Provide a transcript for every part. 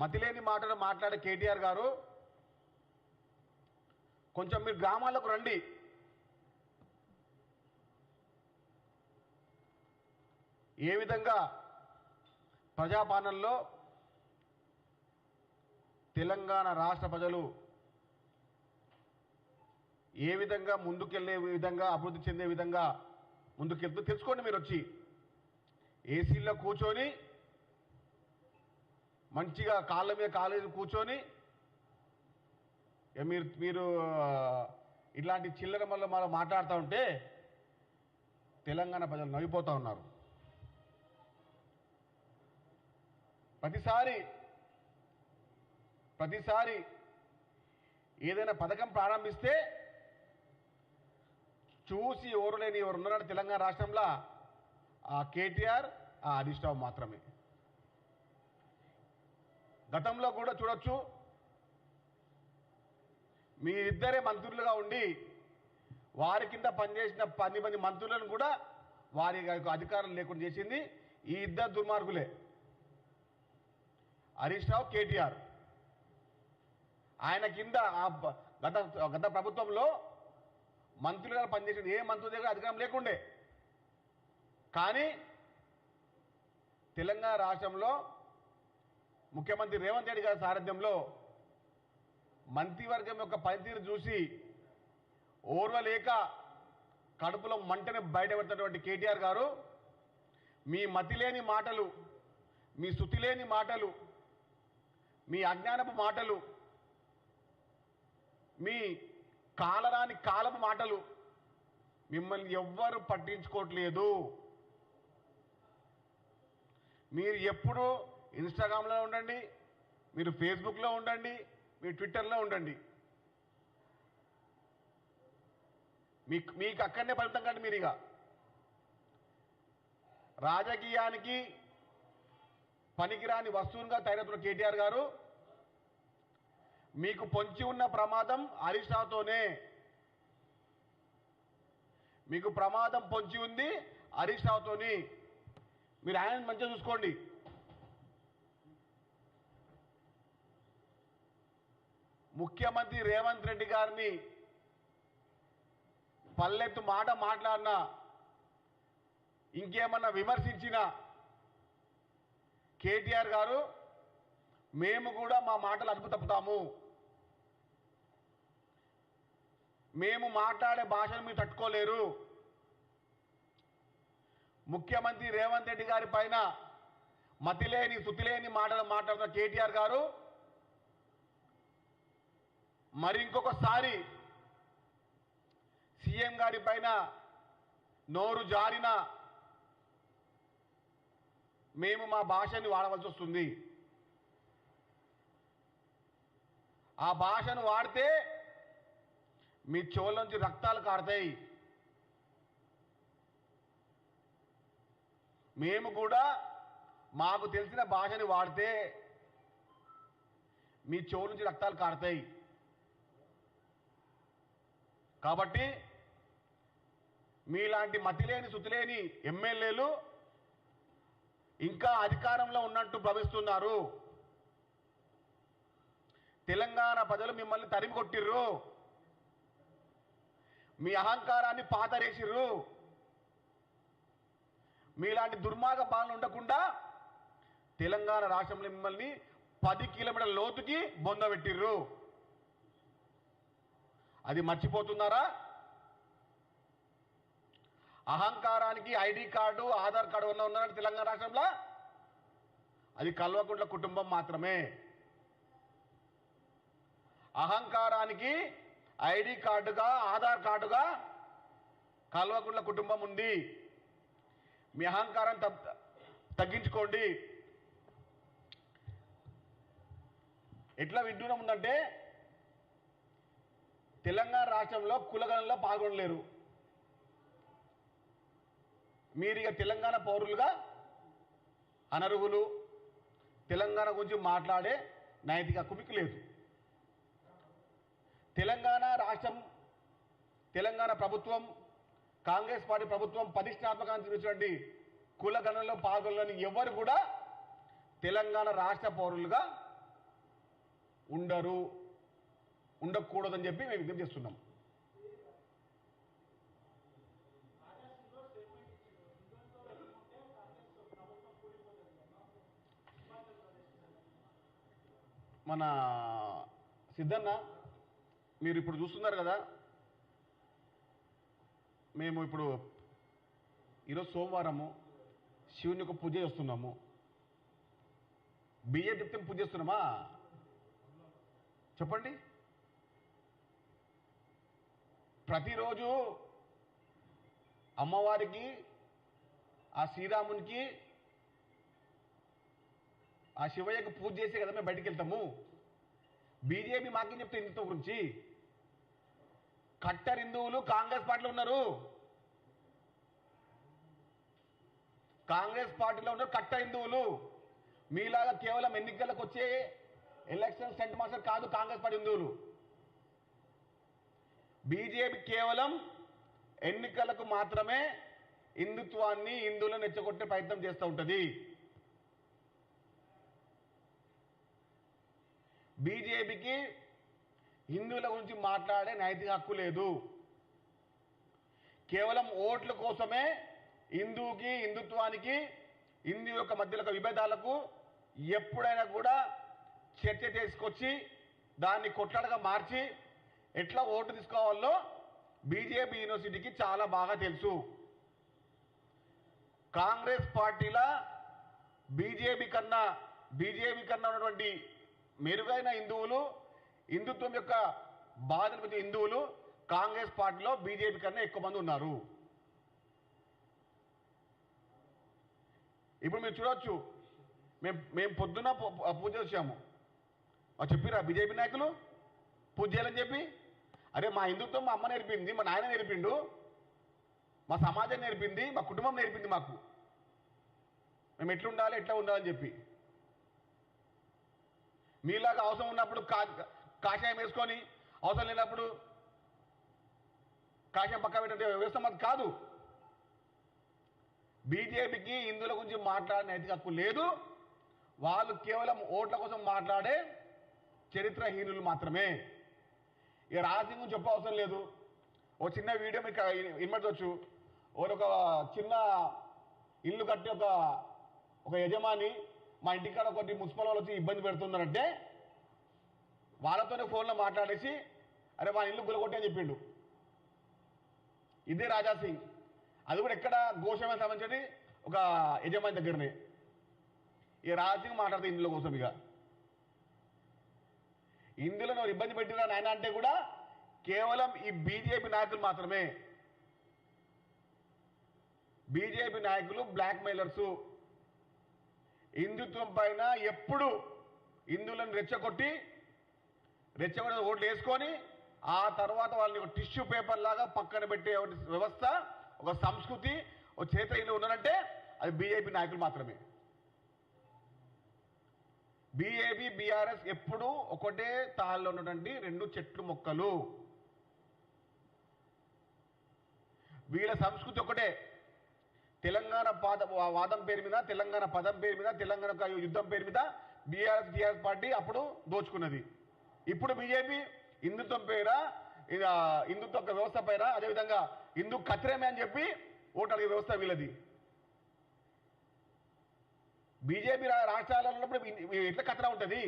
మతిలేని మాటలు మాట్లాడే కేటీఆర్ గారు. కొంచెం మీరు గ్రామాలకు రండి. ఏ విధంగా ప్రజాపాలనలో తెలంగాణ రాష్ట్ర ప్రజలు ఏ విధంగా ముందుకెళ్ళే విధంగా అభివృద్ధి చెందే విధంగా ముందుకెళ్తూ తెలుసుకోండి మీరు వచ్చి ఏసీల్లో కూర్చొని మంచిగా కాళ్ళ మీద కాలేజీ కూర్చొని మీరు మీరు ఇలాంటి ఇట్లాంటి చిల్లర వల్ల మళ్ళీ మాట్లాడుతూ ఉంటే తెలంగాణ ప్రజలు నవ్విపోతూ ఉన్నారు. ప్రతిసారి ప్రతిసారి ఏదైనా పథకం ప్రారంభిస్తే చూసి ఎవరు లేని ఎవరు ఉన్నారంటే తెలంగాణ రాష్ట్రంలో ఆ కేటీఆర్ ఆ హరీష్ రావు మాత్రమే. గతంలో కూడా చూడొచ్చు. మీరిద్దరే మంత్రులుగా ఉండి వారి కింద పనిచేసిన పది మంది మంత్రులను కూడా వారి యొక్క అధికారం లేకుండా చేసింది ఈ ఇద్దరు దుర్మార్గులే. హరీష్ రావు కేటీఆర్. ఆయన కింద గత గత ప్రభుత్వంలో మంత్రులుగా పనిచేసిన ఏ మంత్రుల దగ్గర అధికారం లేకుండే. కానీ తెలంగాణ రాష్ట్రంలో ముఖ్యమంత్రి రేవంత్ రెడ్డి గారి సారథ్యంలో మంత్రివర్గం యొక్క పనితీరు చూసి ఓర్వలేక కడుపులో మంటని బయటపెడుతున్నటువంటి కేటీఆర్ గారు మీ మతిలేని మాటలు మీ శృతిలేని మాటలు మీ అజ్ఞానపు మాటలు మీ కాలరాని కాలపు మాటలు మిమ్మల్ని ఎవ్వరు పట్టించుకోవట్లేదు. మీరు ఎప్పుడూ ఇన్స్టాగ్రామ్లో ఉండండి మీరు ఫేస్బుక్లో ఉండండి మీరు ట్విట్టర్లో ఉండండి. మీకు మీకు అక్కడనే ఫలితం కండి మీరు ఇక. రాజకీయానికి పనికిరాని వస్తువుగా తయారవుతున్న కేటీఆర్ గారు మీకు పొంచి ఉన్న ప్రమాదం హరీష్ రావుతోనే. మీకు ప్రమాదం పొంచి ఉంది హరీష్ రావుతోని. మీరు ఆయన మంచిగా చూసుకోండి. ముఖ్యమంత్రి రేవంత్ రెడ్డి గారిని పల్లెత్తు మాట మాట్లాడినా ఇంకేమన్నా విమర్శించినా కేటీఆర్ గారు మేము కూడా మా మాటలు అదుపు తప్పుతాము. మేము మాట్లాడే భాషను మీరు తట్టుకోలేరు. ముఖ్యమంత్రి రేవంత్ రెడ్డి గారి పైన మతిలేని సుతిలేని మాటలు మాట్లాడుతున్న కేటీఆర్ గారు మరి ఇంకొకసారి సీఎం గారి పైన నోరు జారిన మేము మా భాషని వాడవలసి వస్తుంది. ఆ భాషను వాడితే మీ చెవుల నుంచి రక్తాలు కారుతాయి. మేము కూడా మాకు తెలిసిన భాషని వాడితే మీ చెవుల నుంచి రక్తాలు కారుతాయి. కాబట్టి మీలాంటి మతిలేని శుతిలేని ఎమ్మెల్యేలు ఇంకా అధికారంలో ఉన్నట్టు భవిస్తున్నారు. తెలంగాణ ప్రజలు మిమ్మల్ని తరిమి కొట్టిర్రు. మీ అహంకారాన్ని పాతరేసిర్రు. మీలాంటి దుర్మార్గ పాలన ఉండకుండా తెలంగాణ రాష్ట్రంలో మిమ్మల్ని పది కిలోమీటర్ల లోతుకి బొందబెట్టిర్రు అది మర్చిపోతున్నారా? అహంకారానికి ఐడి కార్డు ఆధార్ కార్డు ఉన్న ఉన్నారంటే తెలంగాణ రాష్ట్రంలో? అది కల్వకుంట్ల కుటుంబం మాత్రమే. అహంకారానికి ఐడి కార్డుగా ఆధార్ కార్డుగా కల్వకుంట్ల కుటుంబం ఉంది. మీ అహంకారం తగ్- తగ్గించుకోండి. ఎట్లా విడ్డూరం ఉందంటే తెలంగాణ రాష్ట్రంలో కులగణంలో పాల్గొనలేరు. మీరు ఇక తెలంగాణ పౌరులుగా అనర్హులు తెలంగాణ గురించి మాట్లాడే నైతిక హక్కు లేదు. తెలంగాణ రాష్ట్రం తెలంగాణ ప్రభుత్వం కాంగ్రెస్ పార్టీ ప్రభుత్వం ప్రతిష్టాత్మకంగా చూసినటువంటి కులగణంలో పాల్గొనని ఎవరు కూడా తెలంగాణ రాష్ట్ర పౌరులుగా ఉండరు. ఉండకూడదని చెప్పి మేము విజ్ఞప్తి చేస్తున్నాం. మన సిద్ధన్న మీరు ఇప్పుడు చూస్తున్నారు కదా మేము ఇప్పుడు ఈరోజు సోమవారము శివుని యొక్క పూజ చేస్తున్నాము. బియ్యం చెప్తే పూజ చేస్తున్నామా? చెప్పండి. ప్రతిరోజు అమ్మవారికి ఆ శ్రీరామునికి ఆ శివయ్యకు పూజ చేసే కదా మేము బయటికి వెళ్తాము. బీజేపీ మాకేం చెప్తే హిందుత్వం గురించి? కట్టర్ హిందువులు కాంగ్రెస్ పార్టీలో ఉన్నారు. కాంగ్రెస్ పార్టీలో ఉన్నారు కట్ట హిందువులు. మీలాగా కేవలం ఎన్నికలకు వచ్చే ఎలక్షన్ సెంట్ మాస్టర్ కాదు కాంగ్రెస్ పార్టీ హిందువులు. బీజేపీ కేవలం ఎన్నికలకు మాత్రమే హిందుత్వాన్ని హిందువులను నెచ్చగొట్టే ప్రయత్నం చేస్తూ ఉంటుంది. బీజేపీకి హిందువుల గురించి మాట్లాడే నైతిక హక్కు లేదు. కేవలం ఓట్ల కోసమే హిందువుకి హిందుత్వానికి హిందూ యొక్క మధ్యలో ఒక విభేదాలకు ఎప్పుడైనా కూడా చర్చ తీసుకొచ్చి దాన్ని కొట్లాడగా మార్చి ఎట్లా ఓటు తీసుకోవాలో బీజేపీ యూనివర్సిటీకి చాలా బాగా తెలుసు. కాంగ్రెస్ పార్టీల బీజేపీ కన్నా బీజేపీ కన్నా ఉన్నటువంటి మెరుగైన హిందువులు హిందుత్వం యొక్క బాధను హిందువులు కాంగ్రెస్ పార్టీలో బీజేపీ కన్నా ఎక్కువ మంది ఉన్నారు. ఇప్పుడు మీరు చూడవచ్చు మేము మేము పొద్దున పూ- పూజ వచ్చాము చెప్పిరా బీజేపీ నాయకులు? పూజ చేయాలని చెప్పి? అరే మా హిందుత్వం మా అమ్మ నేర్పింది మా నాయన నేర్పిండు మా సమాజం నేర్పింది మా కుటుంబం నేర్పింది మాకు. మేము ఎట్లా ఉండాలి ఎట్లా ఉండాలని చెప్పి. మీలాగా అవసరం ఉన్నప్పుడు కా కాషాయం వేసుకొని అవసరం లేనప్పుడు కాషాయం పక్క పెట్టే వ్యవస్థ మాది కాదు. బీజేపీకి హిందువుల గురించి మాట్లాడిన నైతిక హక్కు లేదు. వాళ్ళు కేవలం ఓట్ల కోసం మాట్లాడే చరిత్రహీనులు మాత్రమే. ఇక రాజకీయం గురించి చెప్పవసరం లేదు. ఓ చిన్న వీడియో మీకు ఇమ్మడవచ్చు ఒక చిన్న ఇల్లు కట్టి ఒక ఒక యజమాని మా ఇంటికాడ ఒకటి మున్సిపల్ వాళ్ళు వచ్చి ఇబ్బంది పెడుతున్నారంటే వాళ్ళతోనే ఫోన్లో మాట్లాడేసి అరే మా ఇల్లు గులగొట్టి అని చెప్పిండు. ఇదే రాజా సింగ్. అది కూడా ఎక్కడ గోషమే సంబంధించి ఒక యజమాని దగ్గరనే. ఈ రాజా సింగ్ మాట్లాడుతుంది ఇందులో కోసం ఇక. ఇందులో నువ్వు ఇబ్బంది పెట్టినా నాయన అంటే కూడా కేవలం ఈ బీజేపీ నాయకులు మాత్రమే. బీజేపీ నాయకులు బ్లాక్ మెయిలర్సు హిందుత్వం పైన ఎప్పుడు హిందువులను రెచ్చగొట్టి రెచ్చగొట్టిన ఓట్లు వేసుకొని ఆ తర్వాత వాళ్ళని ఒక టిష్యూ పేపర్ లాగా పక్కన పెట్టే వ్యవస్థ ఒక సంస్కృతి ఒక చేత ఉన్నారంటే అది బీజేపీ నాయకులు మాత్రమే. బీఏపీ బీఆర్ఎస్ ఎప్పుడూ ఒకటే తాళ్ళలో ఉన్నటువంటి రెండు చెట్లు మొక్కలు. వీళ్ళ సంస్కృతి ఒకటే. తెలంగాణ పాద వాదం పేరు మీద తెలంగాణ పదం పేరు మీద తెలంగాణ యుద్ధం పేరు మీద బీఆర్ఎస్ టీఆర్ఎస్ పార్టీ అప్పుడు దోచుకున్నది. ఇప్పుడు బీజేపీ హిందుత్వం పేర హిందుత్వ వ్యవస్థ పైన అదేవిధంగా హిందూ కత్రేమే అని చెప్పి ఓటు అడిగే వ్యవస్థ వీళ్ళది. బీజేపీ రాష్ట్రాలలో ఉన్నప్పుడు ఎట్లా కథన ఉంటుంది.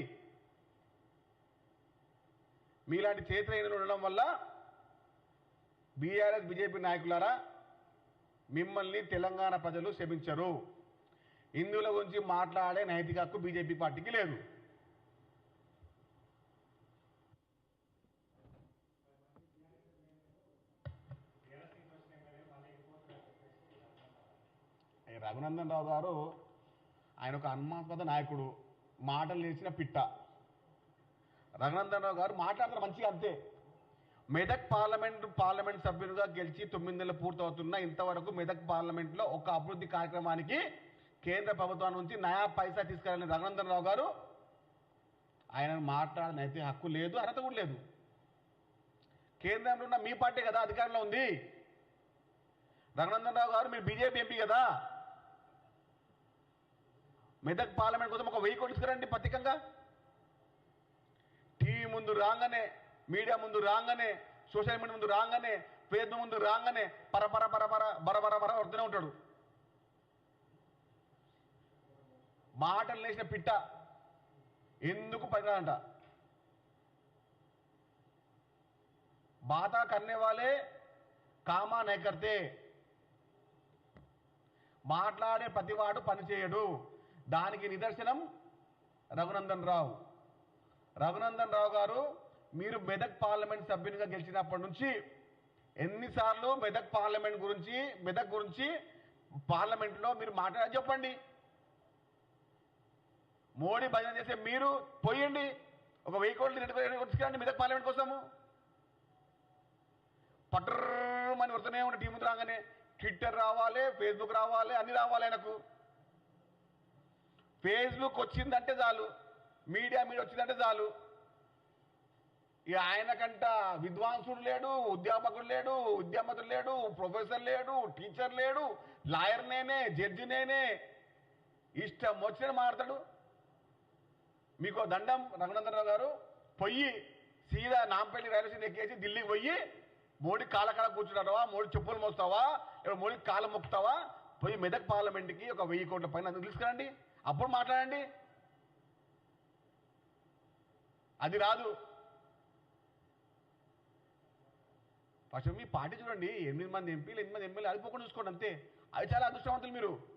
మీలాంటి చేతులైన ఉండడం వల్ల బీఆర్ఎస్ బీజేపీ నాయకులారా మిమ్మల్ని తెలంగాణ ప్రజలు క్షమించరు. హిందువుల గురించి మాట్లాడే నైతిక హక్కు బీజేపీ పార్టీకి లేదు. రఘునందన్ రావు గారు ఆయన ఒక అనుమానాస్పద నాయకుడు మాటలు నేర్చిన పిట్ట. రఘునందనరావు గారు మాట్లాడతారు మంచిగా అంతే. మెదక్ పార్లమెంట్ పార్లమెంట్ సభ్యులుగా గెలిచి తొమ్మిది నెలలు పూర్తవుతున్న ఇంతవరకు మెదక్ పార్లమెంట్లో ఒక అభివృద్ధి కార్యక్రమానికి కేంద్ర ప్రభుత్వం నుంచి నయా పైసా తీసుకెళ్ళిన రఘునందనరావు గారు ఆయన మాట్లాడని అయితే హక్కు లేదు అర్హత కూడా లేదు. కేంద్రంలో ఉన్న మీ పార్టీ కదా అధికారంలో ఉంది. రఘునందనరావు గారు మీరు బీజేపీ ఎంపీ కదా. మెదక్ పార్లమెంట్ కోసం ఒక వెయ్యి కొట్టుకురండి పత్రికంగా టీవీ ముందు రాగానే మీడియా ముందు రాగానే సోషల్ మీడియా ముందు రాగానే పేద ముందు రాగానే పరపర పరపర బరబర బర వడుతూనే ఉంటాడు. మాటలు లేచిన పిట్ట ఎందుకు పనిరాదంట మాతా కన్నే వాళ్ళే కామా నైకర్తే మాట్లాడే ప్రతివాడు పనిచేయడు దానికి నిదర్శనం రఘునందన్ రావు. రఘునందన్ రావు గారు మీరు మెదక్ పార్లమెంట్ సభ్యునిగా గెలిచినప్పటి నుంచి ఎన్నిసార్లు మెదక్ పార్లమెంట్ గురించి మెదక్ గురించి పార్లమెంట్లో మీరు మాట్లాడారు. చెప్పండి. మోడీ భజన చేసే మీరు పోయండి. ఒక వెయ్యి కోట్లు రెండు కోట్లు తీసుకురండి మెదక్ పార్లమెంట్ కోసము. పట్టమని వస్తూనే ఉండే టీముకు రాగానే ట్విట్టర్ రావాలి ఫేస్బుక్ రావాలి అన్ని రావాలి ఆయనకు. ఫేస్బుక్ వచ్చిందంటే చాలు మీడియా మీద వచ్చిందంటే చాలు. ఇక ఆయనకంట విద్వాంసుడు లేడు ఉద్యాపకుడు లేడు ఉద్యమతుడు లేడు ప్రొఫెసర్ లేడు టీచర్ లేడు లాయర్ నేనే జడ్జి నేనే. ఇష్టం వచ్చిన మాట్లాడతాడు. మీకు దండం రఘునందనరావు గారు పొయ్యి సీదా నాంపల్లి రైల్వే స్టేషన్ ఎక్కేసి ఢిల్లీకి పోయి మోడీ కాలకాల కూర్చుంటావా మోడీ చెప్పులు మోస్తావా మోడీ కాళ్ళ మొక్కుతావా పోయి మెదక్ పార్లమెంట్కి ఒక వెయ్యి కోట్ల పైన తీసుకురండి. అప్పుడు మాట్లాడండి. అది రాదు. ఫస్ట్ మీ పార్టీ చూడండి ఎనిమిది మంది ఎంపీలు ఎనిమిది మంది ఎమ్మెల్యే అడిపోకుండా చూసుకోండి అంతే. అది చాలా అదృష్టవంతులు మీరు.